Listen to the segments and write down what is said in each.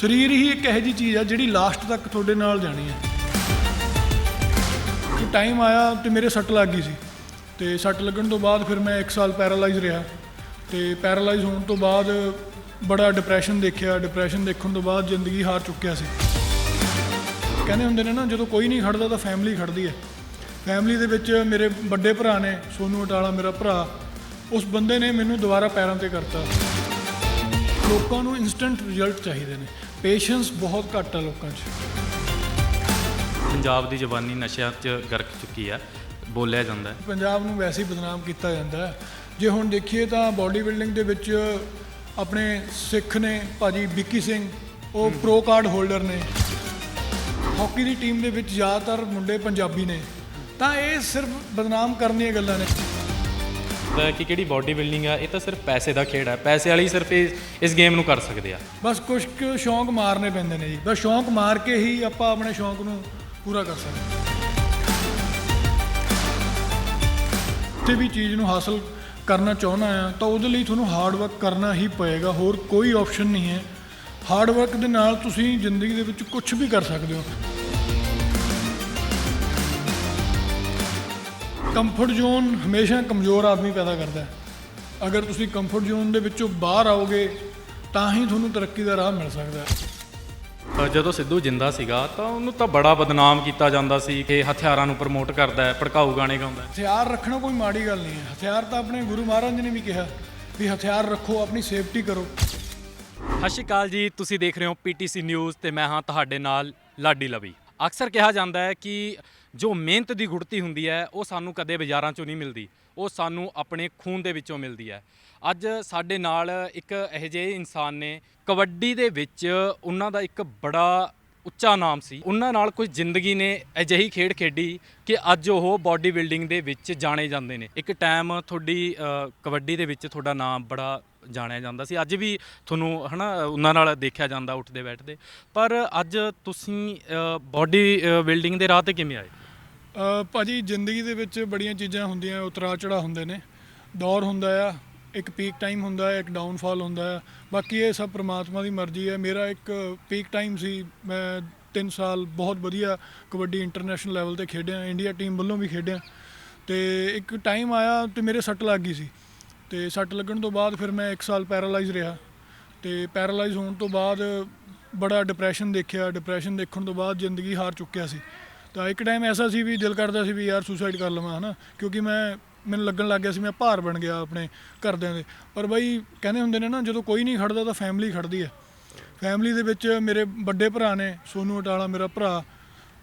ਸਰੀਰ ਹੀ ਇੱਕ ਇਹੋ ਜਿਹੀ ਚੀਜ਼ ਆ ਜਿਹੜੀ ਲਾਸਟ ਤੱਕ ਤੁਹਾਡੇ ਨਾਲ ਜਾਣੀ ਹੈ ਕਿ ਟਾਈਮ ਆਇਆ ਤੇ ਮੇਰੇ ਸੱਟ ਲੱਗ ਗਈ ਸੀ। ਤੇ ਸੱਟ ਲੱਗਣ ਤੋਂ ਬਾਅਦ ਫਿਰ ਮੈਂ 1 ਸਾਲ ਪੈਰਾਲਾਈਜ਼ ਰਿਹਾ। ਤੇ ਪੈਰਾਲਾਈਜ਼ ਹੋਣ ਤੋਂ ਬਾਅਦ ਬੜਾ ਡਿਪਰੈਸ਼ਨ ਦੇਖਿਆ। ਡਿਪਰੈਸ਼ਨ ਦੇਖਣ ਤੋਂ ਬਾਅਦ ਜ਼ਿੰਦਗੀ ਹਾਰ ਚੁੱਕਿਆ ਸੀ। ਕਹਿੰਦੇ ਹੁੰਦੇ ਨੇ ਨਾ, ਜਦੋਂ ਕੋਈ ਨਹੀਂ ਖੜਦਾ ਤਾਂ ਫੈਮਿਲੀ ਖੜਦੀ ਹੈ। ਫੈਮਿਲੀ ਦੇ ਵਿੱਚ ਮੇਰੇ ਵੱਡੇ ਭਰਾ ਨੇ, ਸੋਨੂ ਅਟਾਲਾ ਮੇਰਾ ਭਰਾ, ਉਸ ਬੰਦੇ ਨੇ ਮੈਨੂੰ ਦੁਬਾਰਾ ਪੈਰਾਂ ਤੇ ਕਰਤਾ। ਲੋਕਾਂ ਨੂੰ ਇਨਸਟੈਂਟ ਰਿਜ਼ਲਟ ਚਾਹੀਦੇ ਨੇ। ਪੇਸ਼ੈਂਸ ਬਹੁਤ ਘੱਟ ਆ ਲੋਕਾਂ 'ਚ। ਪੰਜਾਬ ਦੀ ਜਵਾਨੀ ਨਸ਼ਿਆਂ 'ਚ ਗਰਕ ਚੁੱਕੀ ਹੈ ਬੋਲਿਆ ਜਾਂਦਾ ਹੈ। ਪੰਜਾਬ ਨੂੰ ਵੈਸੇ ਹੀ ਬਦਨਾਮ ਕੀਤਾ ਜਾਂਦਾ ਹੈ। ਜੇ ਹੁਣ ਦੇਖੀਏ ਤਾਂ ਬਾਡੀ ਬਿਲਡਿੰਗ ਦੇ ਵਿੱਚ ਆਪਣੇ ਸਿੱਖ ਨੇ ਭਾਜੀ ਵਿੱਕੀ ਸਿੰਘ ਉਹ ਪ੍ਰੋ ਕਾਰਡ ਹੋਲਡਰ ਨੇ। ਹਾਕੀ ਦੀ ਟੀਮ ਦੇ ਵਿੱਚ ਜ਼ਿਆਦਾਤਰ ਮੁੰਡੇ ਪੰਜਾਬੀ ਨੇ। ਤਾਂ ਇਹ ਸਿਰਫ ਬਦਨਾਮ ਕਰਨ ਦੀਆਂ ਗੱਲਾਂ ਨੇ। ਤਾਂ ਕਿ ਕਿਹੜੀ ਬਾਡੀ ਬਿਲਡਿੰਗ ਆ, ਇਹ ਤਾਂ ਸਿਰਫ ਪੈਸੇ ਦਾ ਖੇਡ ਹੈ ਪੈਸੇ ਵਾਲੀ ਸਿਰਫ ਇਸ ਇਸ ਗੇਮ ਨੂੰ ਕਰ ਸਕਦੇ ਆ। ਬਸ ਕੁਝ ਕੁ ਸ਼ੌਂਕ ਮਾਰਨੇ ਪੈਂਦੇ ਨੇ ਜੀ। ਬਸ ਸ਼ੌਂਕ ਮਾਰ ਕੇ ਹੀ ਆਪਾਂ ਆਪਣੇ ਸ਼ੌਂਕ ਨੂੰ ਪੂਰਾ ਕਰ ਸਕਦੇ ਹਾਂ। ਤੇ ਵੀ ਚੀਜ਼ ਨੂੰ ਹਾਸਲ ਕਰਨਾ ਚਾਹੁੰਦਾ ਆ ਤਾਂ ਉਹਦੇ ਲਈ ਤੁਹਾਨੂੰ ਹਾਰਡ ਵਰਕ ਕਰਨਾ ਹੀ ਪਏਗਾ। ਹੋਰ ਕੋਈ ਆਪਸ਼ਨ ਨਹੀਂ ਹੈ। ਹਾਰਡ ਵਰਕ ਦੇ ਨਾਲ ਤੁਸੀਂ ਜ਼ਿੰਦਗੀ ਦੇ ਵਿੱਚ ਕੁਝ ਵੀ ਕਰ ਸਕਦੇ ਹੋ। ਕੰਫਰਟ ਜ਼ੋਨ ਹਮੇਸ਼ਾ ਕਮਜ਼ੋਰ ਆਦਮੀ ਪੈਦਾ ਕਰਦਾ ਹੈ। ਅਗਰ ਤੁਸੀਂ ਕੰਫਰਟ ਜ਼ੋਨ ਦੇ ਵਿੱਚੋਂ ਬਾਹਰ ਆਓਗੇ ਤਾਂ ਹੀ ਤੁਹਾਨੂੰ ਤਰੱਕੀ ਦਾ ਰਾਹ ਮਿਲ ਸਕਦਾ ਹੈ। ਜਦੋਂ ਸਿੱਧੂ ਜਿੰਦਾ ਸੀਗਾ ਤਾਂ ਉਹਨੂੰ ਤਾਂ ਬੜਾ ਬਦਨਾਮ ਕੀਤਾ ਜਾਂਦਾ ਸੀ ਕਿ ਹਥਿਆਰਾਂ ਨੂੰ ਪ੍ਰਮੋਟ ਕਰਦਾ ਹੈ ਭੜਕਾਊ ਗਾਣੇ ਗਾਉਂਦਾ ਹੈ। ਹਥਿਆਰ ਰੱਖਣਾ ਕੋਈ ਮਾੜੀ ਗੱਲ ਨਹੀਂ ਹੈ। ਹਥਿਆਰ ਤਾਂ ਆਪਣੇ ਗੁਰੂ ਮਹਾਰਾਜ ਜੀ ਨੇ ਵੀ ਕਿਹਾ ਵੀ ਹਥਿਆਰ ਰੱਖੋ ਆਪਣੀ ਸੇਫਟੀ ਕਰੋ। ਸਤਿ ਸ਼੍ਰੀ ਅਕਾਲ ਜੀ ਤੁਸੀਂ ਦੇਖ ਰਹੇ ਹੋ ਪੀਟੀਸੀ ਨਿਊਜ਼ ਤੇ ਮੈਂ ਹਾਂ ਤੁਹਾਡੇ ਨਾਲ ਲਾਡੀ ਲਵੀ। ਅਕਸਰ ਕਿਹਾ ਜਾਂਦਾ ਹੈ ਕਿ ਜੋ ਮਿਹਨਤ ਦੀ ਗੁੜਤੀ ਹੁੰਦੀ ਹੈ, ਉਹ ਸਾਨੂੰ ਕਦੇ ਬਾਜ਼ਾਰਾਂ 'ਚੋਂ ਨਹੀਂ ਮਿਲਦੀ। ਉਹ ਸਾਨੂੰ ਆਪਣੇ ਖੂਨ ਦੇ ਵਿੱਚੋਂ ਮਿਲਦੀ ਹੈ। ਅੱਜ ਸਾਡੇ ਨਾਲ ਇੱਕ ਇਹੋ ਜਿਹੇ ਇਨਸਾਨ ਨੇ। ਕਬੱਡੀ ਦੇ ਵਿੱਚ ਉਹਨਾਂ ਦਾ ਇੱਕ ਬੜਾ ਉੱਚਾ ਨਾਮ ਸੀ। ਉਹਨਾਂ ਨਾਲ ਕੋਈ ਜ਼ਿੰਦਗੀ ਨੇ ਅਜਿਹੀ ਖੇਡ ਖੇਡੀ ਕਿ ਅੱਜ ਉਹ ਬਾਡੀ ਬਿਲਡਿੰਗ ਦੇ ਵਿੱਚ ਜਾਣੇ ਜਾਂਦੇ ਨੇ। ਇੱਕ ਟਾਈਮ ਤੁਹਾਡੀ ਕਬੱਡੀ ਦੇ ਵਿੱਚ ਤੁਹਾਡਾ ਨਾਮ ਬੜਾ ਜਾਣਿਆ ਜਾਂਦਾ ਸੀ। ਅੱਜ ਵੀ ਤੁਹਾਨੂੰ ਹਨਾ ਉਹਨਾਂ ਨਾਲ ਦੇਖਿਆ ਜਾਂਦਾ ਉੱਠਦੇ ਬੈਠਦੇ। ਪਰ ਅੱਜ ਤੁਸੀਂ ਬਾਡੀ ਬਿਲਡਿੰਗ ਦੇ ਰਾਹ ਤੇ ਕਿਵੇਂ ਆਏ? ਅ, ਭਾਜੀ ਜ਼ਿੰਦਗੀ ਦੇ ਵਿੱਚ ਬੜੀਆਂ ਚੀਜ਼ਾਂ ਹੁੰਦੀਆਂ ਉਤਰਾ ਚੜਾ ਹੁੰਦੇ ਨੇ। ਦੌਰ ਹੁੰਦਾ ਆ ਇੱਕ ਪੀਕ ਟਾਈਮ ਹੁੰਦਾ ਹੈ ਇੱਕ ਡਾਊਨਫਾਲ ਹੁੰਦਾ ਹੈ ਬਾਕੀ ਇਹ ਸਭ ਪ੍ਰਮਾਤਮਾ ਦੀ ਮਰਜ਼ੀ ਹੈ ਮੇਰਾ ਇੱਕ ਪੀਕ ਟਾਈਮ ਸੀ ਮੈਂ 3 ਸਾਲ ਬਹੁਤ ਵਧੀਆ ਕਬੱਡੀ ਇੰਟਰਨੈਸ਼ਨਲ ਲੈਵਲ ਤੇ ਖੇਡਿਆ ਇੰਡੀਆ ਟੀਮ ਵੱਲੋਂ ਵੀ ਖੇਡਿਆ। ਤੇ ਇੱਕ ਟਾਈਮ ਆਇਆ ਤੇ ਮੇਰੇ ਸੱਟ ਲੱਗ ਗਈ ਸੀ। ਤੇ ਸੱਟ ਲੱਗਣ ਤੋਂ ਬਾਅਦ ਫਿਰ ਮੈਂ 1 ਸਾਲ ਪੈਰਾਲਾਈਜ਼ ਰਿਹਾ ਤੇ ਪੈਰਾਲਾਈਜ਼ ਹੋਣ ਤੋਂ ਬਾਅਦ ਬੜਾ ਡਿਪਰੈਸ਼ਨ ਦੇਖਿਆ ਡਿਪਰੈਸ਼ਨ ਦੇਖਣ ਤੋਂ ਬਾਅਦ ਜ਼ਿੰਦਗੀ ਹਾਰ ਚੁੱਕਿਆ ਸੀ। ਤਾਂ ਇੱਕ ਟਾਈਮ ਐਸਾ ਸੀ ਵੀ ਦਿਲ ਕਰਦਾ ਸੀ ਵੀ ਯਾਰ ਸੁਸਾਈਡ ਕਰ ਲਵਾਂ, ਹਨਾ? ਕਿਉਂਕਿ ਮੈਂ, ਮੈਨੂੰ ਲੱਗਣ ਲੱਗ ਗਿਆ ਸੀ ਮੈਂ ਭਾਰ ਬਣ ਗਿਆ ਆਪਣੇ ਘਰਦਿਆਂ ਦੇ। ਪਰ ਬਈ ਕਹਿੰਦੇ ਹੁੰਦੇ ਨੇ ਨਾ, ਜਦੋਂ ਕੋਈ ਨਹੀਂ ਖੜਦਾ ਤਾਂ ਫੈਮਿਲੀ ਖੜਦੀ ਹੈ। ਫੈਮਿਲੀ ਦੇ ਵਿੱਚ ਮੇਰੇ ਵੱਡੇ ਭਰਾ ਨੇ, ਸੋਨੂ ਅਟਾਲਾ ਮੇਰਾ ਭਰਾ,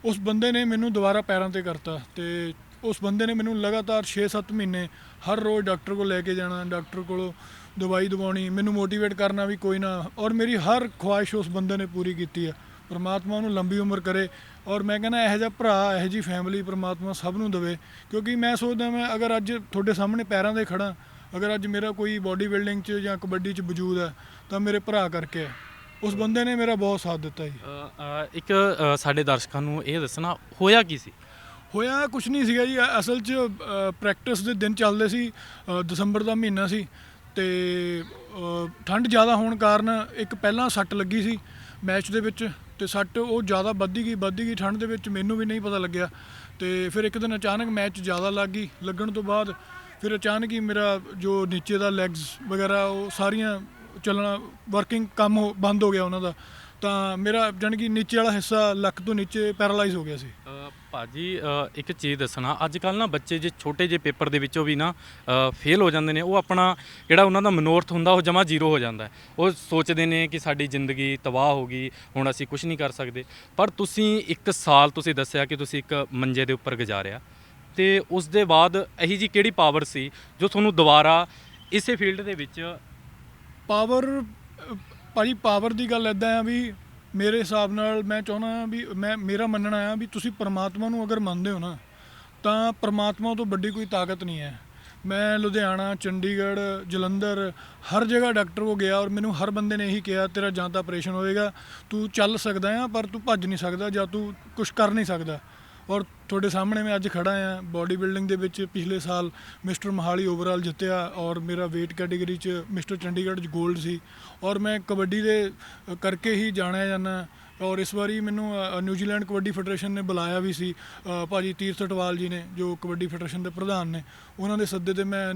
ਉਸ ਬੰਦੇ ਨੇ ਮੈਨੂੰ ਦੁਬਾਰਾ ਪੈਰਾਂ ਤੇ ਕਰਤਾ ਤੇ ਉਸ ਬੰਦੇ ਨੇ ਮੈਨੂੰ ਲਗਾਤਾਰ 6-7 ਮਹੀਨੇ ਹਰ ਰੋਜ਼ ਡਾਕਟਰ ਕੋਲ ਲੈ ਕੇ ਜਾਣਾ, ਡਾਕਟਰ ਕੋਲੋਂ ਦਵਾਈ ਦਵਾਉਣੀ, ਮੈਨੂੰ ਮੋਟੀਵੇਟ ਕਰਨਾ ਵੀ ਕੋਈ ਨਾ ਔਰ ਮੇਰੀ ਹਰ ਖੁਆਇਸ਼ ਉਸ ਬੰਦੇ ਨੇ ਪੂਰੀ ਕੀਤੀ ਹੈ ਪਰਮਾਤਮਾ ਉਹਨੂੰ ਲੰਬੀ ਉਮਰ ਕਰੇ ਔਰ ਮੈਂ ਕਹਿੰਦਾ ਇਹੋ ਜਿਹਾ ਭਰਾ, ਇਹੋ ਜਿਹੀ ਫੈਮਿਲੀ ਪਰਮਾਤਮਾ ਸਭ ਨੂੰ ਦੇਵੇ ਕਿਉਂਕਿ ਮੈਂ ਸੋਚਦਾ ਮੈਂ ਅਗਰ ਅੱਜ ਤੁਹਾਡੇ ਸਾਹਮਣੇ ਪੈਰਾਂ ਤੇ ਖੜਾ, ਅਗਰ ਅੱਜ ਮੇਰਾ ਕੋਈ ਬਾਡੀ ਬਿਲਡਿੰਗ 'ਚ ਜਾਂ ਕਬੱਡੀ 'ਚ ਵਜੂਦ ਹੈ ਤਾਂ ਮੇਰੇ ਭਰਾ ਕਰਕੇ ਹੈ ਉਸ ਬੰਦੇ ਨੇ ਮੇਰਾ ਬਹੁਤ ਸਾਥ ਦਿੱਤਾ ਜੀ। ਇੱਕ ਸਾਡੇ ਦਰਸ਼ਕਾਂ ਨੂੰ ਇਹ ਦੱਸਣਾ ਹੋਇਆ ਕੀ ਸੀ? ਹੋਇਆ ਕੁਝ ਨਹੀਂ ਸੀਗਾ ਜੀ। ਅ- ਅਸਲ 'ਚ ਪ੍ਰੈਕਟਿਸ ਦੇ ਦਿਨ ਚੱਲਦੇ ਸੀ ਅ, ਦਸੰਬਰ ਦਾ ਮਹੀਨਾ ਸੀ ਤੇ ਅ, ਠੰਡ ਜ਼ਿਆਦਾ ਹੋਣ ਕਾਰਨ ਇੱਕ ਪਹਿਲਾਂ ਸੱਟ ਲੱਗੀ ਸੀ ਮੈਚ ਦੇ ਵਿੱਚ ਤੇ ਸੱਟ ਉਹ ਜ਼ਿਆਦਾ ਵੱਧਦੀ ਗਈ ਵੱਧਦੀ ਗਈ ਠੰਡ ਦੇ ਵਿੱਚ ਮੈਨੂੰ ਵੀ ਨਹੀਂ ਪਤਾ ਲੱਗਿਆ ਤੇ ਫਿਰ ਇੱਕ ਦਿਨ ਅਚਾਨਕ ਮੈਚ ਜ਼ਿਆਦਾ ਲੱਗ ਗਈ ਲੱਗਣ ਤੋਂ ਬਾਅਦ ਫਿਰ ਅਚਾਨਕ ਹੀ ਮੇਰਾ ਜੋ ਨੀਚੇ ਦਾ ਲੈਗਸ ਵਗੈਰਾ ਉਹ ਸਾਰੀਆਂ ਚੱਲਣਾ ਵਰਕਿੰਗ ਕੰਮ ਹੋ- ਬੰਦ ਹੋ ਗਿਆ ਉਹਨਾਂ ਦਾ। ਤਾਂ ਮੇਰਾ ਜਾਣੀ ਕਿ ਨੀਚੇ ਵਾਲਾ ਹਿੱਸਾ ਲੱਕ ਤੋਂ ਨੀਚੇ ਪੈਰਾਲਾਈਜ਼ ਹੋ ਗਿਆ ਸੀ। ਭਾਜੀ ਅ, ਇੱਕ ਚੀਜ਼ ਦੱਸਣਾ। ਅੱਜ ਕੱਲ ਨਾ ਬੱਚੇ ਜੇ ਛੋਟੇ ਜਿਹੇ ਪੇਪਰ ਦੇ ਵਿੱਚੋਂ ਵੀ ਨਾ ਫੇਲ ਹੋ ਜਾਂਦੇ ਨੇ ਉਹ ਆਪਣਾ ਜਿਹੜਾ ਉਹਨਾਂ ਦਾ ਮਨੋਰਥ ਹੁੰਦਾ ਉਹ ਜਮਾ ਜ਼ੀਰੋ ਹੋ ਜਾਂਦਾ ਹੈ। ਉਹ ਸੋਚਦੇ ਨੇ ਕਿ ਸਾਡੀ ਜ਼ਿੰਦਗੀ ਤਬਾਹ ਹੋ ਗਈ ਹੁਣ ਅਸੀਂ ਕੁਝ ਨਹੀਂ ਕਰ ਸਕਦੇ। ਪਰ ਤੁਸੀਂ ਇੱਕ ਸਾਲ ਤੁਸੀਂ ਦੱਸਿਆ ਕਿ ਤੁਸੀਂ ਇੱਕ ਮੰਜੇ ਦੇ ਉੱਪਰ ਗੁਜ਼ਾਰਿਆ। ਤੇ ਉਸ ਦੇ ਬਾਅਦ ਇਹੀ ਜੀ ਕਿਹੜੀ ਪਾਵਰ ਸੀ ਜੋ ਤੁਹਾਨੂੰ ਦੁਬਾਰਾ ਇਸੇ ਫੀਲਡ ਦੇ ਵਿੱਚ ਪਾਵਰ ਅ, ਭਾਜੀ ਪਾਵਰ ਦੀ ਗੱਲ ਐਦਾਂ ਆ ਵੀ ਮੇਰੇ ਹਿਸਾਬ ਨਾਲ ਮੈਂ ਚਾਹੁੰਦਾ ਵੀ ਮੈਂ, ਮੇਰਾ ਮੰਨਣਾ ਆ ਵੀ ਤੁਸੀਂ ਪਰਮਾਤਮਾ ਨੂੰ ਅਗਰ ਮੰਨਦੇ ਹੋ ਨਾ, ਤਾਂ ਪਰਮਾਤਮਾ ਤੋਂ ਵੱਡੀ ਕੋਈ ਤਾਕਤ ਨਹੀਂ ਹੈ। ਮੈਂ ਲੁਧਿਆਣਾ, ਚੰਡੀਗੜ੍ਹ, ਜਲੰਧਰ, ਹਰ ਜਗ੍ਹਾ ਡਾਕਟਰ ਕੋ ਗਿਆ ਔਰ ਮੈਨੂੰ ਹਰ ਬੰਦੇ ਨੇ ਇਹੀ ਕਿਹਾ, ਤੇਰਾ ਜਾਂ ਤਾਂ ਆਪਰੇਸ਼ਨ ਹੋਏਗਾ, ਤੂੰ ਚੱਲ ਸਕਦਾ ਆ, ਪਰ ਤੂੰ ਭੱਜ ਨਹੀਂ ਸਕਦਾ ਜਾਂ ਤੂੰ ਕੁਝ ਕਰ ਨਹੀਂ ਸਕਦਾ। ਔਰ ਤੁਹਾਡੇ ਸਾਹਮਣੇ ਮੈਂ ਅੱਜ ਖੜਾ ਆ ਬਾਡੀ ਬਿਲਡਿੰਗ ਦੇ ਵਿੱਚ ਪਿਛਲੇ ਸਾਲ ਮਿਸਟਰ ਮਹਾਲੀ ਓਵਰਆਲ ਜਿੱਤਿਆ ਔਰ ਮੇਰਾ weight ਕੈਟਾਗਰੀ 'ਚ ਮਿਸਟਰ ਚੰਡੀਗੜ੍ਹ 'ਚ 골ਡ ਸੀ। ਔਰ ਮੈਂ ਕਬੱਡੀ ਦੇ ਕਰਕੇ ਹੀ ਜਾਣਿਆ ਜਾਂਦਾ ਔਰ ਇਸ ਵਾਰੀ ਮੈਨੂੰ ਅ, ਨਿਊਜ਼ੀਲੈਂਡ ਕਬੱਡੀ ਫੈਡਰੇਸ਼ਨ ਨੇ ਬੁਲਾਇਆ ਵੀ ਸੀ ਅ, ਭਾਜੀ ਤੀਰਥ ਅਟਵਾਲ ਜੀ ਨੇ ਜੋ ਕਬੱਡੀ ਫੈਡਰੇਸ਼ਨ ਦੇ ਪ੍ਰਧਾਨ ਨੇ ਉਹਨਾਂ ਦੇ ਸੱਦੇ ਤੇ ਮੈਂ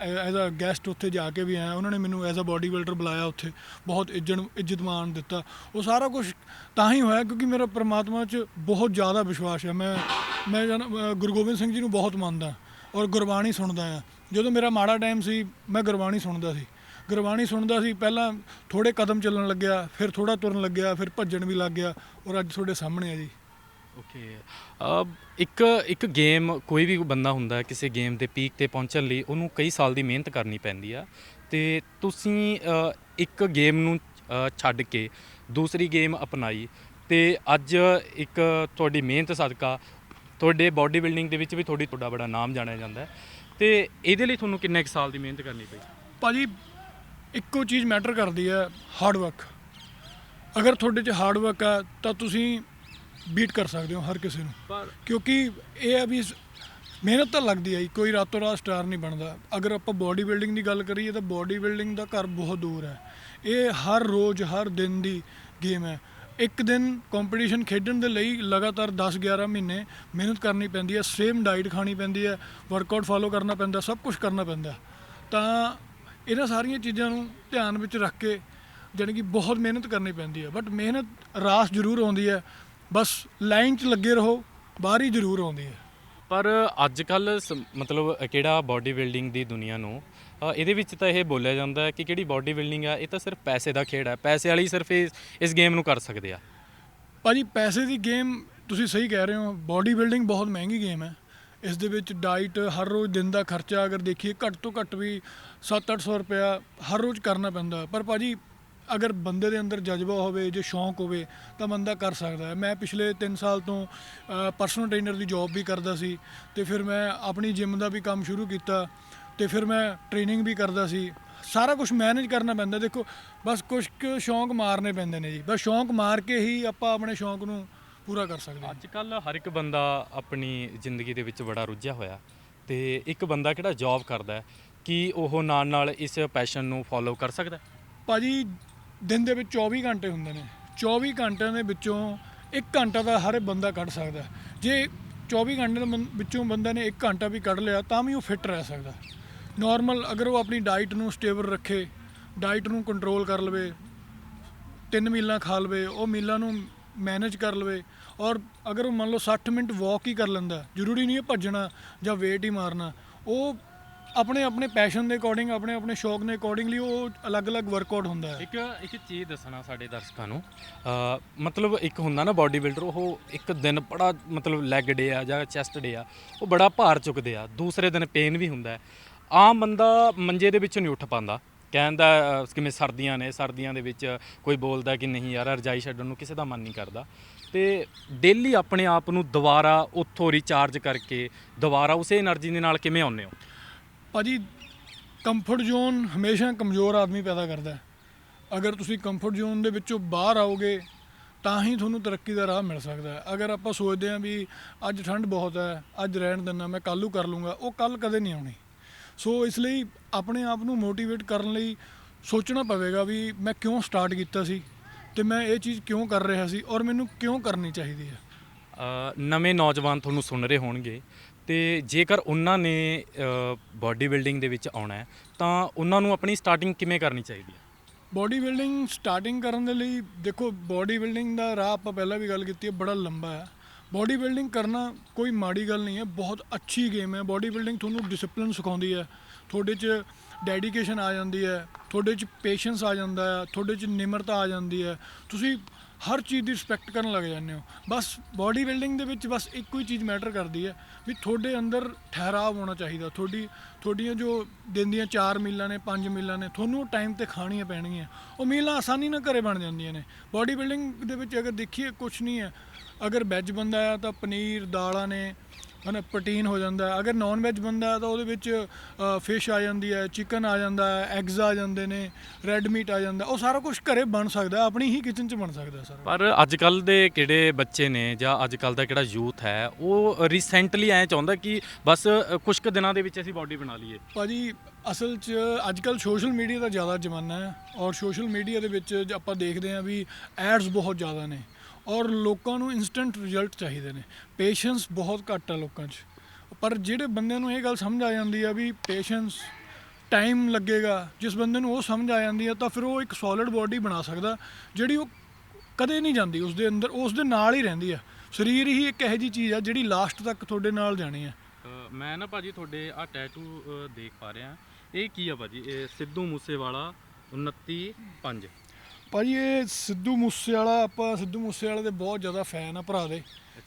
ਐਜ਼ ਅ ਗੈਸਟ ਉੱਥੇ ਜਾ ਕੇ ਵੀ ਆਇਆ। ਉਹਨਾਂ ਨੇ ਮੈਨੂੰ ਐਜ਼ ਅ ਬਾਡੀ ਬਿਲਡਰ ਬੁਲਾਇਆ ਉੱਥੇ ਬਹੁਤ ਇੱਜਣ ਇੱਜ਼ਤ ਮਾਣ ਦਿੱਤਾ। ਉਹ ਸਾਰਾ ਕੁਝ ਤਾਂ ਹੀ ਹੋਇਆ ਕਿਉਂਕਿ ਮੇਰਾ ਪ੍ਰਮਾਤਮਾ 'ਚ ਬਹੁਤ ਜ਼ਿਆਦਾ ਵਿਸ਼ਵਾਸ ਹੈ ਮੈਂ ਮੈਂ ਜਨ- ਅ, ਗੁਰੂ ਗੋਬਿੰਦ ਸਿੰਘ ਜੀ ਨੂੰ ਬਹੁਤ ਮੰਨਦਾ ਔਰ ਗੁਰਬਾਣੀ ਸੁਣਦਾ ਆ। ਜਦੋਂ ਮੇਰਾ ਮਾੜਾ ਟਾਈਮ ਸੀ ਮੈਂ ਗੁਰਬਾਣੀ ਸੁਣਦਾ ਸੀ। ਗੁਰਬਾਣੀ ਸੁਣਦਾ ਸੀ ਪਹਿਲਾਂ ਥੋੜੇ ਕਦਮ ਚੱਲਣ ਲੱਗਿਆ ਫਿਰ ਥੋੜਾ ਤੁਰਨ ਲੱਗਿਆ ਫਿਰ ਭੱਜਣ ਵੀ ਲੱਗ ਗਿਆ ਔਰ ਅੱਜ ਤੁਹਾਡੇ ਸਾਹਮਣੇ ਆ ਜੀ। ਓਕੇ। ਇੱਕ ਇੱਕ ਗੇਮ ਕੋਈ ਵੀ ਬੰਦਾ ਹੁੰਦਾ ਕਿਸੇ ਗੇਮ ਦੇ ਪੀਕ ਤੇ ਪਹੁੰਚਣ ਲਈ ਉਹਨੂੰ ਕਈ ਸਾਲ ਦੀ ਮਿਹਨਤ ਕਰਨੀ ਪੈਂਦੀ ਆ। ਤੇ ਤੁਸੀਂ ਇੱਕ ਗੇਮ ਨੂੰ ਛੱਡ ਕੇ ਦੂਸਰੀ ਗੇਮ ਅਪਣਾਈ ਤੇ ਅੱਜ ਇੱਕ ਤੁਹਾਡੀ ਮਿਹਨਤ ਸਦਕਾ ਤੁਹਾਡੇ ਬਾਡੀ ਬਿਲਡਿੰਗ ਦੇ ਵਿੱਚ ਵੀ ਤੁਹਾਡੀ ਤੁਹਾਡਾ ਬੜਾ ਨਾਮ ਜਾਣਿਆ ਜਾਂਦਾ ਹੈ। ਤੇ ਇਹਦੇ ਲਈ ਤੁਹਾਨੂੰ ਕਿੰਨੇ ਕੁ ਸਾਲ ਦੀ ਮਿਹਨਤ ਕਰਨੀ ਪਈ? ਭਾਜੀ ਇੱਕੋ ਚੀਜ਼ ਮੈਟਰ ਕਰਦੀ ਹੈ ਹਾਰਡ ਵਰਕ ਅਗਰ ਤੁਹਾਡੇ 'ਚ ਹਾਰਡ ਵਰਕ ਆ ਤਾਂ ਤੁਸੀਂ ਬੀਟ ਕਰ ਸਕਦੇ ਹੋ ਹਰ ਕਿਸੇ ਨੂੰ। ਕਿਉਂਕਿ ਇਹ ਹੈ ਵੀ ਮਿਹਨਤ ਤਾਂ ਲੱਗਦੀ ਹੈ ਕੋਈ ਰਾਤੋਂ ਰਾਤ ਸਟਾਰ ਨਹੀਂ ਬਣਦਾ। ਅਗਰ ਆਪਾਂ ਬਾਡੀ ਬਿਲਡਿੰਗ ਦੀ ਗੱਲ ਕਰੀਏ ਤਾਂ ਬਾਡੀ ਬਿਲਡਿੰਗ ਦਾ ਘਰ ਬਹੁਤ ਦੂਰ ਹੈ। ਇਹ ਹਰ ਰੋਜ਼ ਹਰ ਦਿਨ ਦੀ ਗੇਮ ਹੈ। ਇੱਕ ਦਿਨ ਕੰਪੀਟੀਸ਼ਨ ਖੇਡਣ ਦੇ ਲਈ ਲਗਾਤਾਰ 10 11 ਮਹੀਨੇ ਮਿਹਨਤ ਕਰਨੀ ਪੈਂਦੀ ਹੈ ਸੇਮ ਡਾਈਟ ਖਾਣੀ ਪੈਂਦੀ ਹੈ ਵਰਕਆਊਟ ਫਾਲੋ ਕਰਨਾ ਪੈਂਦਾ ਸਭ ਕੁਝ ਕਰਨਾ ਪੈਂਦਾ। ਤਾਂ ਇਹਨਾਂ ਸਾਰੀਆਂ ਚੀਜ਼ਾਂ ਨੂੰ ਧਿਆਨ ਵਿੱਚ ਰੱਖ ਕੇ ਜਾਣੀ ਕਿ ਬਹੁਤ ਮਿਹਨਤ ਕਰਨੀ ਪੈਂਦੀ ਹੈ ਬਟ ਮਿਹਨਤ ਰਾਸ ਜ਼ਰੂਰ ਆਉਂਦੀ ਹੈ ਬਸ ਲਾਈਨ 'ਚ ਲੱਗੇ ਰਹੋ ਬਾਹਰ ਹੀ ਜ਼ਰੂਰ ਆਉਂਦੀ ਹੈ ਪਰ ਅੱਜ ਕੱਲ ਮਤਲਬ ਕਿਹੜਾ ਬਾਡੀ ਬਿਲਡਿੰਗ ਦੀ ਦੁਨੀਆ ਨੂੰ ਇਹਦੇ ਵਿੱਚ ਤਾਂ ਇਹ ਬੋਲਿਆ ਜਾਂਦਾ ਹੈ ਕਿ ਕਿਹੜੀ ਬਾਡੀ ਬਿਲਡਿੰਗ ਆ ਇਹ ਤਾਂ ਸਿਰਫ ਪੈਸੇ ਦਾ ਖੇਡ ਹੈ ਪੈਸੇ ਵਾਲੀ ਸਿਰਫ ਇਸ ਗੇਮ ਨੂੰ ਕਰ ਸਕਦੇ ਆ। ਭਾਜੀ ਪੈਸੇ ਦੀ ਗੇਮ ਤੁਸੀਂ ਸਹੀ ਕਹਿ ਰਹੇ ਹੋ ਬਾਡੀ ਬਿਲਡਿੰਗ ਬਹੁਤ ਮਹਿੰਗੀ ਗੇਮ ਹੈ। ਇਸ ਦੇ ਵਿੱਚ ਡਾਈਟ ਹਰ ਰੋਜ਼ ਦਿਨ ਦਾ ਖਰਚਾ ਅਗਰ ਦੇਖੀਏ ਘੱਟ ਤੋਂ ਘੱਟ ਵੀ 7-800 ਰੁਪਇਆ ਹਰ ਰੋਜ਼ ਕਰਨਾ ਪੈਂਦਾ। ਪਰ ਭਾਜੀ, ਅਗਰ ਬੰਦੇ ਦੇ ਅੰਦਰ ਜਜ਼ਬਾ ਹੋਵੇ, ਜੇ ਸ਼ੌਂਕ ਹੋਵੇ, ਤਾਂ ਬੰਦਾ ਕਰ ਸਕਦਾ ਹੈ। ਮੈਂ ਪਿਛਲੇ 3 ਸਾਲ ਤੋਂ ਪਰਸਨਲ ਟ੍ਰੇਨਰ ਦੀ ਜੌਬ ਵੀ ਕਰਦਾ ਸੀ ਤੇ ਫਿਰ ਮੈਂ ਆਪਣੀ ਜਿਮ ਦਾ ਵੀ ਕੰਮ ਸ਼ੁਰੂ ਕੀਤਾ ਤੇ ਫਿਰ ਮੈਂ ਟ੍ਰੇਨਿੰਗ ਵੀ ਕਰਦਾ ਸੀ। ਸਾਰਾ ਕੁਝ ਮੈਨੇਜ ਕਰਨਾ ਪੈਂਦਾ। ਦੇਖੋ, ਬਸ ਕੁਝ ਕੁ ਸ਼ੌਂਕ ਮਾਰਨੇ ਪੈਂਦੇ ਨੇ ਜੀ। ਬਸ ਸ਼ੌਂਕ ਮਾਰ ਕੇ ਹੀ ਆਪਾਂ ਆਪਣੇ ਸ਼ੌਂਕ ਨੂੰ ਪੂਰਾ ਕਰ ਸਕਦੇ ਹਾਂ ਅੱਜ ਕੱਲ ਹਰ ਇੱਕ ਬੰਦਾ ਆਪਣੀ ਜ਼ਿੰਦਗੀ ਦੇ ਵਿੱਚ ਬੜਾ ਰੁੱਝਿਆ ਹੋਇਆ ਤੇ ਇੱਕ ਬੰਦਾ ਕਿਹੜਾ ਜੌਬ ਕਰਦਾ ਹੈ ਕਿ ਉਹ ਨਾਲ ਨਾਲ ਇਸ ਪੈਸ਼ਨ ਨੂੰ ਫੋਲੋ ਕਰ ਸਕਦਾ ਹੈ? ਭਾਜੀ ਦਿਨ ਦੇ ਵਿੱਚ 24 ਘੰਟੇ ਹੁੰਦੇ ਨੇ 24 ਘੰਟਿਆਂ ਦੇ ਵਿੱਚੋਂ 1 ਘੰਟਾ ਤਾਂ ਹਰ ਬੰਦਾ ਕੱਢ ਸਕਦਾ ਹੈ। ਜੇ 24 ਘੰਟੇ ਦੇ ਮੰ- ਵਿੱਚੋਂ ਬੰਦੇ ਨੇ 1 ਘੰਟਾ ਵੀ ਕੱਢ ਲਿਆ ਤਾਂ ਵੀ ਉਹ ਫਿੱਟ ਰਹਿ ਸਕਦਾ ਨਾਰਮਲ ਅਗਰ ਉਹ ਆਪਣੀ ਡਾਈਟ ਨੂੰ ਸਟੇਬਲ ਰੱਖੇ ਡਾਈਟ ਨੂੰ ਕੰਟਰੋਲ ਕਰ ਲਵੇ ਤਿੰਨ ਮੀਲਾਂ ਖਾ ਲਵੇ ਉਹ ਮੀਲਾਂ ਨੂੰ ਮੈਨੇਜ ਕਰ ਲਵੇ ਔਰ ਅਗਰ ਉਹ ਮੰਨ ਲਓ 60 ਮਿੰਟ ਵਾਕ ਹੀ ਕਰ ਲੈਂਦਾ, ਜ਼ਰੂਰੀ ਨਹੀਂ ਹੈ ਭੱਜਣਾ ਜਾਂ weight ਹੀ ਮਾਰਨਾ, ਉਹ ਆਪਣੇ ਆਪਣੇ ਪੈਸ਼ਨ ਦੇ ਅਕੋਰਡਿੰਗ ਆਪਣੇ ਆਪਣੇ ਸ਼ੌਕ ਦੇ ਅਕੋਰਡਿੰਗਲੀ ਉਹ ਅਲੱਗ-ਅਲੱਗ ਵਰਕਆਊਟ ਹੁੰਦਾ ਹੈ। ਇੱਕ ਇੱਕ ਚੀਜ਼ ਦੱਸਣਾ ਸਾਡੇ ਦਰਸ਼ਕਾਂ ਨੂੰ ਮਤਲਬ ਇੱਕ ਹੁੰਦਾ ਨਾ ਬਾਡੀ ਬਿਲਡਰ ਉਹ ਇੱਕ ਦਿਨ ਬੜਾ ਮਤਲਬ ਲੈਗ ਡੇ ਆ ਜਾਂ ਚੈਸਟ ਡੇ ਆ, ਉਹ ਬੜਾ ਭਾਰ ਚੁੱਕਦੇ ਆ, ਦੂਸਰੇ ਦਿਨ ਪੇਨ ਵੀ ਹੁੰਦਾ ਹੈ। ਆਮ ਬੰਦਾ ਮੰਜੇ ਦੇ ਵਿੱਚੋਂ ਨਹੀਂ ਉੱਠ ਪਾਉਂਦਾ। ਕਹਿਣ ਦਾ ਕਿਵੇਂ ਸਰਦੀਆਂ ਨੇ, ਸਰਦੀਆਂ ਦੇ ਵਿੱਚ ਕੋਈ ਬੋਲਦਾ ਕਿ ਨਹੀਂ ਯਾਰ, ਰਜਾਈ ਛੱਡਣ ਨੂੰ ਕਿਸੇ ਦਾ ਮਨ ਨਹੀਂ ਕਰਦਾ। ਤੇ ਡੇਲੀ ਆਪਣੇ ਆਪ ਨੂੰ ਦੁਬਾਰਾ ਉੱਥੋਂ ਰੀਚਾਰਜ ਕਰਕੇ, ਦੁਬਾਰਾ ਉਸੇ એનર્ਜੀ ਦੇ ਨਾਲ ਕਿਵੇਂ ਆਉਂਦੇ ਹੋ? ਭਾਜੀ ਕੰਫਰਟ ਜ਼ੋਨ ਹਮੇਸ਼ਾ ਕਮਜ਼ੋਰ ਆਦਮੀ ਪੈਦਾ ਕਰਦਾ ਅਗਰ ਤੁਸੀਂ ਕੰਫਰਟ ਜ਼ੋਨ ਦੇ ਵਿੱਚੋਂ ਬਾਹਰ ਆਓਗੇ, ਤਾਂ ਹੀ ਤੁਹਾਨੂੰ ਤਰੱਕੀ ਦਾ ਰਾਹ ਮਿਲ ਸਕਦਾ ਹੈ। ਅਗਰ ਆਪਾਂ ਸੋਚਦੇ ਹਾਂ ਵੀ ਅੱਜ ਠੰਡ ਬਹੁਤ ਹੈ, ਅੱਜ ਰਹਿਣ ਦਿੰਨਾ ਮੈਂ ਕੱਲ੍ਹ ਕਰ ਲੂੰਗਾ, ਉਹ ਕੱਲ੍ਹ ਕਦੇ ਨਹੀਂ ਆਉਣੀ। ਸੋ ਇਸ ਲਈ ਆਪਣੇ ਆਪ ਨੂੰ ਮੋਟੀਵੇਟ ਕਰਨ ਲਈ ਸੋਚਣਾ ਪਵੇਗਾ ਵੀ ਮੈਂ ਕਿਉਂ ਸਟਾਰਟ ਕੀਤਾ ਸੀ ਤੇ ਮੈਂ ਇਹ ਚੀਜ਼ ਕਿਉਂ ਕਰ ਰਿਹਾ ਸੀ ਔਰ ਮੈਨੂੰ ਕਿਉਂ ਕਰਨੀ ਚਾਹੀਦੀ ਹੈ? ਨਵੇਂ ਨੌਜਵਾਨ ਤੁਹਾਨੂੰ ਸੁਣ ਰਹੇ ਹੋਣਗੇ ਤੇ ਜੇਕਰ ਉਹਨਾਂ ਨੇ ਬਾਡੀ ਬਿਲਡਿੰਗ ਦੇ ਵਿੱਚ ਆਉਣਾ ਹੈ ਤਾਂ ਉਹਨਾਂ ਨੂੰ ਆਪਣੀ ਸਟਾਰਟਿੰਗ ਕਿਵੇਂ ਕਰਨੀ ਚਾਹੀਦੀ ਹੈ? ਬਾਡੀ ਬਿਲਡਿੰਗ ਸਟਾਰਟਿੰਗ ਕਰਨ ਦੇ ਲਈ ਦੇਖੋ ਬਾਡੀ ਬਿਲਡਿੰਗ ਦਾ ਰਾਹ ਆਪਾਂ ਪਹਿਲਾਂ ਵੀ ਗੱਲ ਕੀਤੀ ਹੈ ਬੜਾ ਲੰਬਾ ਹੈ। ਬਾਡੀ ਬਿਲਡਿੰਗ ਕਰਨਾ ਕੋਈ ਮਾੜੀ ਗੱਲ ਨਹੀਂ ਹੈ, ਬਹੁਤ ਅੱਛੀ ਗੇਮ ਹੈ। ਬਾਡੀ ਬਿਲਡਿੰਗ ਤੁਹਾਨੂੰ ਡਿਸਪਲਿਨ ਸਿਖਾਉਂਦੀ ਹੈ। ਤੁਹਾਡੇ 'ਚ ਡੈਡੀਕੇਸ਼ਨ ਆ ਜਾਂਦੀ ਹੈ, ਤੁਹਾਡੇ 'ਚ ਪੇਸ਼ੈਂਸ ਆ ਜਾਂਦਾ ਹੈ, ਤੁਹਾਡੇ 'ਚ ਨਿਮਰਤਾ ਆ ਜਾਂਦੀ ਹੈ। ਤੁਸੀਂ ਹਰ ਚੀਜ਼ ਦੀ ਰਿਸਪੈਕਟ ਕਰਨ ਲੱਗ ਜਾਂਦੇ ਹੋ। ਬਸ ਬਾਡੀ ਬਿਲਡਿੰਗ ਦੇ ਵਿੱਚ ਬਸ ਇੱਕੋ ਹੀ ਚੀਜ਼ ਮੈਟਰ ਕਰਦੀ ਹੈ ਵੀ ਤੁਹਾਡੇ ਅੰਦਰ ਠਹਿਰਾਵ ਹੋਣਾ ਚਾਹੀਦਾ। ਤੁਹਾਡੀ, ਤੁਹਾਡੀਆਂ ਜੋ ਦਿਨ ਦੀਆਂ 4 ਮੀਲਾਂ ਨੇ 5 ਮੀਲਾਂ ਨੇ, ਤੁਹਾਨੂੰ ਟਾਈਮ ਤੇ ਖਾਣੀਆਂ ਪੈਣਗੀਆਂ। ਉਹ ਮੀਲਾਂ ਆਸਾਨੀ ਨਾਲ ਘਰੇ ਬਣ ਜਾਂਦੀਆਂ ਨੇ। ਬਾਡੀ ਬਿਲਡਿੰਗ ਦੇ ਵਿੱਚ ਅਗਰ ਦੇਖੀਏ ਕੁਝ ਨਹੀਂ ਹੈ। ਅਗਰ ਵੈਜ ਬੰਦਾ ਆ ਤਾਂ ਪਨੀਰ, ਦਾਲਾਂ ਨੇ ਹਨਾ ਪ੍ਰੋਟੀਨ ਹੋ ਜਾਂਦਾ। ਅਗਰ ਨਾਨ ਵੈਜ ਬੰਦਾ ਤਾਂ ਉਹਦੇ ਵਿੱਚ ਫਿਸ਼ ਆ ਜਾਂਦੀ ਹੈ ਚਿਕਨ ਆ ਜਾਂਦਾ ਹੈ ਐਗਸ ਆ ਜਾਂਦੇ ਨੇ ਰੈੱਡ ਮੀਟ ਆ ਜਾਂਦਾ ਉਹ ਸਾਰਾ ਕੁਝ ਘਰੇ ਬਣ ਸਕਦਾ ਆਪਣੀ ਹੀ ਕਿਚਨ 'ਚ ਬਣ ਸਕਦਾ ਸਾਰਾ। ਪਰ ਅੱਜ ਕੱਲ ਦੇ ਕਿਹੜੇ ਬੱਚੇ ਨੇ ਜਾਂ ਅੱਜ ਕੱਲ ਦਾ ਕਿਹੜਾ ਯੂਥ ਹੈ ਉਹ ਰੀਸੈਂਟਲੀ ਐ ਚਾਹੁੰਦਾ ਕਿ ਬਸ ਕੁਝ ਕੁ ਦਿਨਾਂ ਦੇ ਵਿੱਚ ਅਸੀਂ ਬਾਡੀ ਬਣਾ ਲਈਏ। ਭਾਜੀ ਅਸਲ 'ਚ ਅੱਜ ਕੱਲ ਸੋਸ਼ਲ ਮੀਡੀਆ ਦਾ ਜ਼ਿਆਦਾ ਜ਼ਮਾਨਾ ਹੈ ਔਰ ਸੋਸ਼ਲ ਮੀਡੀਆ ਦੇ ਵਿੱਚ ਜ- ਆਪਾਂ ਦੇਖਦੇ ਹਾਂ ਵੀ ਐਡਸ ਬਹੁਤ ਜ਼ਿਆਦਾ ਨੇ। ਔਰ ਲੋਕਾਂ ਨੂੰ ਇਨਸਟੈਂਟ ਰਿਜ਼ਲਟ ਚਾਹੀਦੇ ਨੇ। ਪੇਸ਼ੈਂਸ ਬਹੁਤ ਘੱਟ ਆ ਲੋਕਾਂ 'ਚ। ਪਰ ਜਿਹੜੇ ਬੰਦੇ ਨੂੰ ਇਹ ਗੱਲ ਸਮਝ ਆ ਜਾਂਦੀ ਆ ਵੀ ਪੇਸ਼ੈਂਸ ਟਾਈਮ ਲੱਗੇਗਾ, ਜਿਸ ਬੰਦੇ ਨੂੰ ਉਹ ਸਮਝ ਆ ਜਾਂਦੀ ਆ, ਤਾਂ ਫਿਰ ਉਹ ਇੱਕ ਸੋਲਿਡ ਬਾਡੀ ਬਣਾ ਸਕਦਾ, ਜਿਹੜੀ ਉਹ ਕਦੇ ਨਹੀਂ ਜਾਂਦੀ ਉਸ ਦੇ ਅੰਦਰ ਉਸ ਦੇ ਨਾਲ ਹੀ ਰਹਿੰਦੀ ਆ। ਸਰੀਰ ਹੀ ਇੱਕ ਇਹੋ ਜਿਹੀ ਚੀਜ਼ ਆ ਜਿਹੜੀ ਲਾਸਟ ਤੱਕ ਤੁਹਾਡੇ ਨਾਲ ਜਾਣੀ ਆ। ਮੈਂ ਨਾ ਭਾਜੀ ਤੁਹਾਡੇ ਆ ਟੈਟੂ ਦੇਖ ਪਾ ਰਿਹਾ। ਇਹ ਕੀ ਆ ਭਾਜੀ? ਇਹ ਸਿੱਧੂ ਮੂਸੇਵਾਲਾ 29 5 ਭਾਜੀ ਇਹ ਸਿੱਧੂ ਮੂਸੇਵਾਲਾ ਆਪਾਂ ਸਿੱਧੂ ਮੂਸੇਵਾਲੇ ਦੇ ਬਹੁਤ ਜ਼ਿਆਦਾ ਫੈਨ ਆ ਭਰਾ ਦੇ।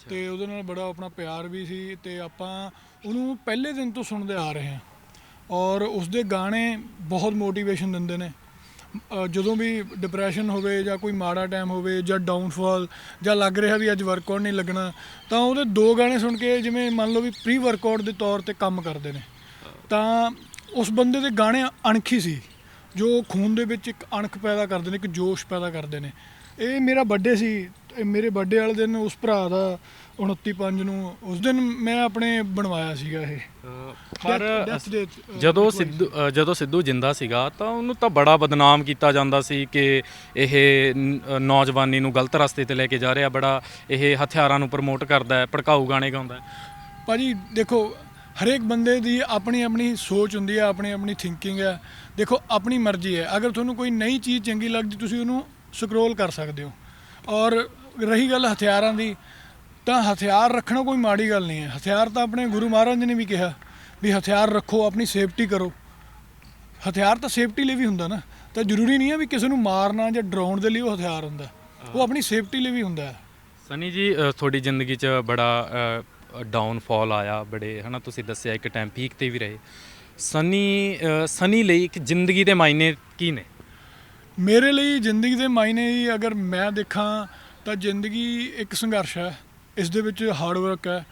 ਤੇ ਉਹਦੇ ਨਾਲ ਬੜਾ ਆਪਣਾ ਪਿਆਰ ਵੀ ਸੀ ਤੇ ਆਪਾਂ ਉਹਨੂੰ ਪਹਿਲੇ ਦਿਨ ਤੋਂ ਸੁਣਦੇ ਆ ਰਹੇ ਹਾਂ। ਔਰ ਉਸਦੇ ਗਾਣੇ ਬਹੁਤ ਮੋਟੀਵੇਸ਼ਨ ਦਿੰਦੇ ਨੇ। ਅ, ਜਦੋਂ ਵੀ ਡਿਪਰੈਸ਼ਨ ਹੋਵੇ ਜਾਂ ਕੋਈ ਮਾੜਾ ਟਾਈਮ ਹੋਵੇ ਜਾਂ ਡਾਊਨਫਾਲ ਜਾਂ ਲੱਗ ਰਿਹਾ ਵੀ ਅੱਜ ਵਰਕਆਊਟ ਨਹੀਂ ਲੱਗਣਾ ਤਾਂ ਉਹਦੇ ਦੋ ਗਾਣੇ ਸੁਣ ਕੇ ਜਿਵੇਂ ਮੰਨ ਲਓ ਵੀ ਪ੍ਰੀ ਵਰਕਆਊਟ ਦੇ ਤੌਰ ਤੇ ਕੰਮ ਕਰਦੇ ਨੇ। ਤਾਂ ਉਸ ਬੰਦੇ ਦੇ ਗਾਣੇ ਅਣਖੀ ਸੀ। ਜੋ ਖੂਨ ਦੇ ਵਿੱਚ ਇੱਕ ਅਣਖ ਪੈਦਾ ਕਰਦੇ ਨੇ ਇੱਕ ਜੋਸ਼ ਪੈਦਾ ਕਰਦੇ ਨੇ। ਇਹ ਮੇਰਾ ਬਰਥਡੇ ਸੀ ਮੇਰੇ ਬਰਥਡੇ ਵਾਲੇ ਦਿਨ ਉਸ ਭਰਾ ਦਾ 29 ਪੰਜ ਨੂੰ ਉਸ ਦਿਨ ਮੈਂ ਆਪਣੇ ਬਣਵਾਇਆ ਸੀਗਾ ਇਹ। ਪਰ ਜਦੋਂ ਸਿੱਧੂ ਜਦੋਂ ਸਿੱਧੂ ਜਿੰਦਾ ਸੀਗਾ ਤਾਂ ਉਹਨੂੰ ਤਾਂ ਬੜਾ ਬਦਨਾਮ ਕੀਤਾ ਜਾਂਦਾ ਸੀ ਕਿ ਇਹ ਨੌਜਵਾਨੀ ਨੂੰ ਗਲਤ ਰਸਤੇ ਤੇ ਲੈ ਕੇ ਜਾ ਰਿਹਾ ਬੜਾ ਇਹ ਹਥਿਆਰਾਂ ਨੂੰ ਪ੍ਰਮੋਟ ਕਰਦਾ ਹੈ ਭੜਕਾਊ ਗਾਣੇ ਗਾਉਂਦਾ ਹੈ। ਭਾਜੀ ਦੇਖੋ ਹਰੇਕ ਬੰਦੇ ਦੀ ਆਪਣੀ ਆਪਣੀ ਸੋਚ ਹੁੰਦੀ ਹੈ ਆਪਣੀ ਆਪਣੀ ਥਿੰਕਿੰਗ ਹੈ। ਦੇਖੋ ਆਪਣੀ ਮਰਜ਼ੀ ਹੈ। ਅਗਰ ਤੁਹਾਨੂੰ ਕੋਈ ਨਈ ਚੀਜ਼ ਚੰਗੀ ਲੱਗਦੀ ਤੁਸੀਂ ਉਹਨੂੰ ਸਕਰੋਲ ਕਰ ਸਕਦੇ ਹੋ। ਔਰ ਰਹੀ ਗੱਲ ਹਥਿਆਰਾਂ ਦੀ ਤਾਂ ਹਥਿਆਰ ਰੱਖਣਾ ਕੋਈ ਮਾੜੀ ਗੱਲ ਨਹੀਂ ਹੈ। ਹਥਿਆਰ ਤਾਂ ਆਪਣੇ ਗੁਰੂ ਮਹਾਰਾਜ ਨੇ ਵੀ ਕਿਹਾ ਵੀ ਹਥਿਆਰ ਰੱਖੋ ਆਪਣੀ ਸੇਫਟੀ ਕਰੋ। ਹਥਿਆਰ ਤਾਂ ਸੇਫਟੀ ਲਈ ਵੀ ਹੁੰਦਾ ਨਾ। ਤਾਂ ਜ਼ਰੂਰੀ ਨਹੀਂ ਹੈ ਵੀ ਕਿਸੇ ਨੂੰ ਮਾਰਨਾ ਜਾਂ ਡਰਾਉਣ ਦੇ ਲਈ ਉਹ ਹਥਿਆਰ ਹੁੰਦਾ। ਉਹ ਆਪਣੀ ਸੇਫਟੀ ਲਈ ਵੀ ਹੁੰਦਾ ਹੈ। ਸਨੀ ਜੀ ਅ, ਤੁਹਾਡੀ ਜ਼ਿੰਦਗੀ 'ਚ ਬੜਾ ਡਾਊਨਫਾਲ ਆਇਆ ਬੜੇ ਹਨਾ ਤੁਸੀਂ ਦੱਸਿਆ ਇੱਕ ਟਾਈਮ ਪੀਕ ਤੇ ਵੀ ਰਹੇ। ਸਨੀ ਅ, ਸਨੀ ਲਈ ਇੱਕ ਜ਼ਿੰਦਗੀ ਦੇ ਮਾਇਨੇ ਕੀ ਨੇ? ਮੇਰੇ ਲਈ ਜ਼ਿੰਦਗੀ ਦੇ ਮਾਇਨੇ ਹੀ ਅਗਰ ਮੈਂ ਦੇਖਾਂ ਤਾਂ ਜ਼ਿੰਦਗੀ ਇੱਕ ਸੰਘਰਸ਼ ਹੈ। ਇਸ ਦੇ ਵਿੱਚ ਹਾਰਡ ਵਰਕ ਹੈ।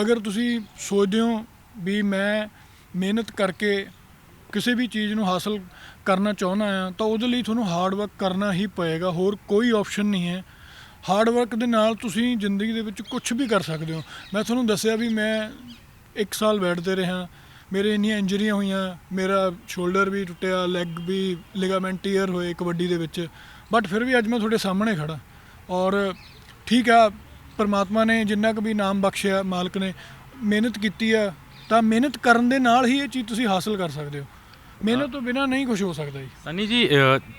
ਅਗਰ ਤੁਸੀਂ ਸੋਚਦੇ ਹੋ ਵੀ ਮੈਂ ਮਿਹਨਤ ਕਰਕੇ ਕਿਸੇ ਵੀ ਚੀਜ਼ ਨੂੰ ਹਾਸਲ ਕਰਨਾ ਚਾਹੁੰਦਾ ਆ ਤਾਂ ਉਹਦੇ ਲਈ ਤੁਹਾਨੂੰ ਹਾਰਡ ਵਰਕ ਕਰਨਾ ਹੀ ਪਏਗਾ। ਹੋਰ ਕੋਈ ਆਪਸ਼ਨ ਨਹੀਂ ਹੈ। ਹਾਰਡ ਵਰਕ ਦੇ ਨਾਲ ਤੁਸੀਂ ਜ਼ਿੰਦਗੀ ਦੇ ਵਿੱਚ ਕੁਝ ਵੀ ਕਰ ਸਕਦੇ ਹੋ। ਮੈਂ ਤੁਹਾਨੂੰ ਦੱਸਿਆ ਵੀ ਮੈਂ ਇੱਕ ਸਾਲ ਬੈੱਡ ਤੇ ਰਿਹਾ। ਮੇਰੇ ਇੰਨੀਆਂ ਇੰਜਰੀਆਂ ਹੋਈਆਂ, ਮੇਰਾ ਸ਼ੋਲਡਰ ਵੀ ਟੁੱਟਿਆ ਲੈਗ ਵੀ ਲਿਗਾਮੈਂਟ ਟੀਅਰ ਹੋਏ ਕਬੱਡੀ ਦੇ ਵਿੱਚ। ਬਟ ਫਿਰ ਵੀ ਅੱਜ ਮੈਂ ਤੁਹਾਡੇ ਸਾਹਮਣੇ ਖੜਾ ਔਰ ਠੀਕ ਆ, ਪਰਮਾਤਮਾ ਨੇ ਜਿੰਨਾ ਕੁ ਵੀ ਨਾਮ ਬਖਸ਼ਿਆ ਮਾਲਕ ਨੇ, ਮਿਹਨਤ ਕੀਤੀ ਆ, ਤਾਂ ਮਿਹਨਤ ਕਰਨ ਦੇ ਨਾਲ ਹੀ ਇਹ ਚੀਜ਼ ਤੁਸੀਂ ਹਾਸਲ ਕਰ ਸਕਦੇ ਹੋ। ਮਿਹਨਤ ਤੋਂ ਬਿਨਾ ਨਹੀਂ ਕੁਝ ਹੋ ਸਕਦਾ ਜੀ। ਸਨੀ ਜੀ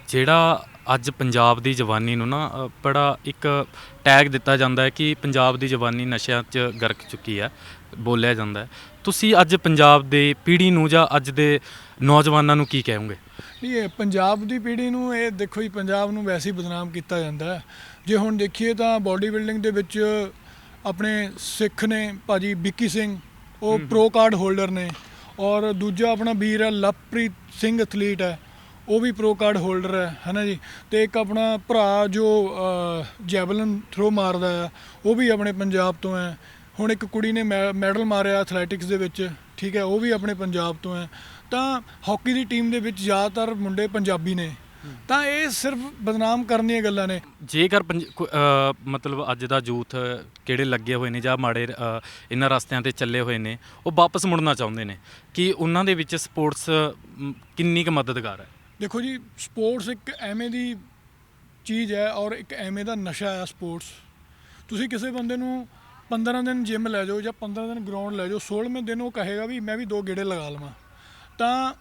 ਜਿਹੜਾ ਅੱਜ ਪੰਜਾਬ ਦੀ ਜਵਾਨੀ ਨੂੰ ਨਾ ਅ, ਬੜਾ ਇੱਕ ਟੈਗ ਦਿੱਤਾ ਜਾਂਦਾ ਹੈ ਕਿ ਪੰਜਾਬ ਦੀ ਜਵਾਨੀ ਨਸ਼ਿਆਂ 'ਚ ਗਰਕ ਚੁੱਕੀ ਹੈ ਬੋਲਿਆ ਜਾਂਦਾ ਹੈ। ਤੁਸੀਂ ਅੱਜ ਪੰਜਾਬ ਦੇ ਪੀੜ੍ਹੀ ਨੂੰ ਜਾਂ ਅੱਜ ਦੇ ਨੌਜਵਾਨਾਂ ਨੂੰ ਕੀ ਕਹੋਗੇ? ਨਹੀਂ ਇਹ ਪੰਜਾਬ ਦੀ ਪੀੜ੍ਹੀ ਨੂੰ ਇਹ ਦੇਖੋ ਜੀ ਪੰਜਾਬ ਨੂੰ ਵੈਸੇ ਹੀ ਬਦਨਾਮ ਕੀਤਾ ਜਾਂਦਾ ਹੈ। ਜੇ ਹੁਣ ਦੇਖੀਏ ਤਾਂ ਬਾਡੀ ਬਿਲਡਿੰਗ ਦੇ ਵਿੱਚ ਆਪਣੇ ਸਿੱਖ ਨੇ ਭਾਜੀ ਵਿੱਕੀ ਸਿੰਘ ਉਹ ਪ੍ਰੋ ਕਾਰਡ ਹੋਲਡਰ ਨੇ ਔਰ ਦੂਜਾ ਆਪਣਾ ਵੀਰ ਹੈ ਲਵਪ੍ਰੀਤ ਸਿੰਘ ਐਥਲੀਟ ਹੈ। ਉਹ ਵੀ ਪ੍ਰੋ ਕਾਰਡ ਹੋਲਡਰ ਹੈ, ਹਨਾ ਜੀ? ਤੇ ਇੱਕ ਆਪਣਾ ਭਰਾ ਜੋ ਜੈਵਲਨ ਥਰੋ ਮਾਰਦਾ ਆ, ਉਹ ਵੀ ਆਪਣੇ ਪੰਜਾਬ ਤੋਂ ਹੈ। ਹੁਣ ਇੱਕ ਕੁੜੀ ਨੇ ਮੈ- ਮੈਡਲ ਮਾਰਿਆ ਐਥਲੈਟਿਕਸ ਦੇ ਵਿੱਚ, ਠੀਕ ਹੈ, ਉਹ ਵੀ ਆਪਣੇ ਪੰਜਾਬ ਤੋਂ ਹੈ। ਤਾਂ ਹਾਕੀ ਦੀ ਟੀਮ ਦੇ ਵਿੱਚ ਜ਼ਿਆਦਾਤਰ ਮੁੰਡੇ ਪੰਜਾਬੀ ਨੇ। ਤਾਂ ਇਹ ਸਿਰਫ ਬਦਨਾਮ ਕਰਨ ਦੀਆਂ ਗੱਲਾਂ ਨੇ। ਜੇਕਰ ਪੰਜ- ਮਤਲਬ ਅੱਜ ਦਾ ਯੂਥ ਕਿਹੜੇ ਲੱਗੇ ਹੋਏ ਨੇ ਜਾਂ ਮਾੜੇ ਇਹਨਾਂ ਰਸਤਿਆਂ ਤੇ ਚੱਲੇ ਹੋਏ ਨੇ, ਉਹ ਵਾਪਸ ਮੁੜਨਾ ਚਾਹੁੰਦੇ ਨੇ, ਕਿ ਉਹਨਾਂ ਦੇ ਵਿੱਚ ਸਪੋਰਟਸ ਕਿੰਨੀ ਕੁ ਮਦਦਗਾਰ ਹੈ? ਦੇਖੋ ਜੀ ਸਪੋਰਟਸ ਇੱਕ ਐਵੇਂ ਦੀ ਚੀਜ਼ ਹੈ ਔਰ ਇੱਕ ਐਵੇਂ ਦਾ ਨਸ਼ਾ ਹੈ ਸਪੋਰਟਸ ਤੁਸੀਂ ਕਿਸੇ ਬੰਦੇ ਨੂੰ 15 ਦਿਨ ਜਿਮ ਲੈ ਜਾਓ ਜਾਂ 15 ਦਿਨ ਗਰਾਊਂਡ ਲੈ ਜਾਓ 16ਵੇਂ ਦਿਨ ਉਹ ਕਹੇਗਾ ਵੀ ਮੈਂ ਵੀ ਦੋ ਗੇੜੇ ਲਗਾ ਲਵਾਂ। ਤਾਂ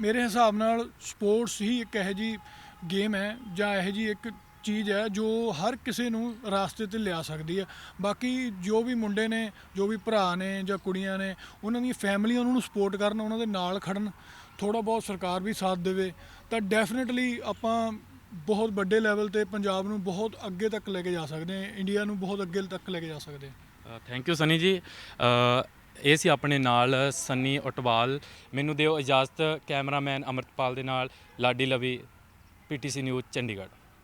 ਮੇਰੇ ਹਿਸਾਬ ਨਾਲ ਸਪੋਰਟਸ ਹੀ ਇੱਕ ਇਹੋ ਜੀ ਗੇਮ ਹੈ ਜਾਂ ਇਹੋ ਜੀ ਇੱਕ ਚੀਜ਼ ਹੈ ਜੋ ਹਰ ਕਿਸੇ ਨੂੰ ਰਾਸਤੇ ਤੇ ਲਿਆ ਸਕਦੀ ਹੈ। ਬਾਕੀ ਜੋ ਵੀ ਮੁੰਡੇ ਨੇ, ਜੋ ਵੀ ਭਰਾ ਨੇ ਜਾਂ ਕੁੜੀਆਂ ਨੇ, ਉਹਨਾਂ ਦੀਆਂ ਫੈਮਲੀਆਂ ਉਹਨਾਂ ਨੂੰ ਸਪੋਰਟ ਕਰਨ, ਉਹਨਾਂ ਦੇ ਨਾਲ ਖੜਨ। ਥੋੜਾ ਬਹੁਤ ਸਰਕਾਰ ਵੀ ਸਾਥ ਦੇਵੇ, ਤਾਂ ਡੈਫੀਨਿਟਲੀ ਆਪਾਂ ਬਹੁਤ ਵੱਡੇ ਲੈਵਲ ਤੇ ਪੰਜਾਬ ਨੂੰ ਬਹੁਤ ਅੱਗੇ ਤੱਕ ਲੈ ਕੇ ਜਾ ਸਕਦੇ ਹਾਂ ਇੰਡੀਆ ਨੂੰ ਬਹੁਤ ਅੱਗੇ ਤੱਕ ਲੈ ਕੇ ਜਾ ਸਕਦੇ ਹਾਂ। ਥੈਂਕ ਯੂ ਸਨੀ ਜੀ। ਇਹ ਸੀ ਆਪਣੇ ਨਾਲ ਸਨੀ ਉਟਵਾਲ ਮੈਨੂੰ ਦਿਓ ਇਜਾਜ਼ਤ ਕੈਮਰਾਮੈਨ ਅਮਰਤਪਾਲ ਦੇ ਨਾਲ, ਲਾਡੀ ਲਵੀ ਪੀਟੀਸੀ ਨਿਊਜ਼ ਚੰਡੀਗੜ੍ਹ।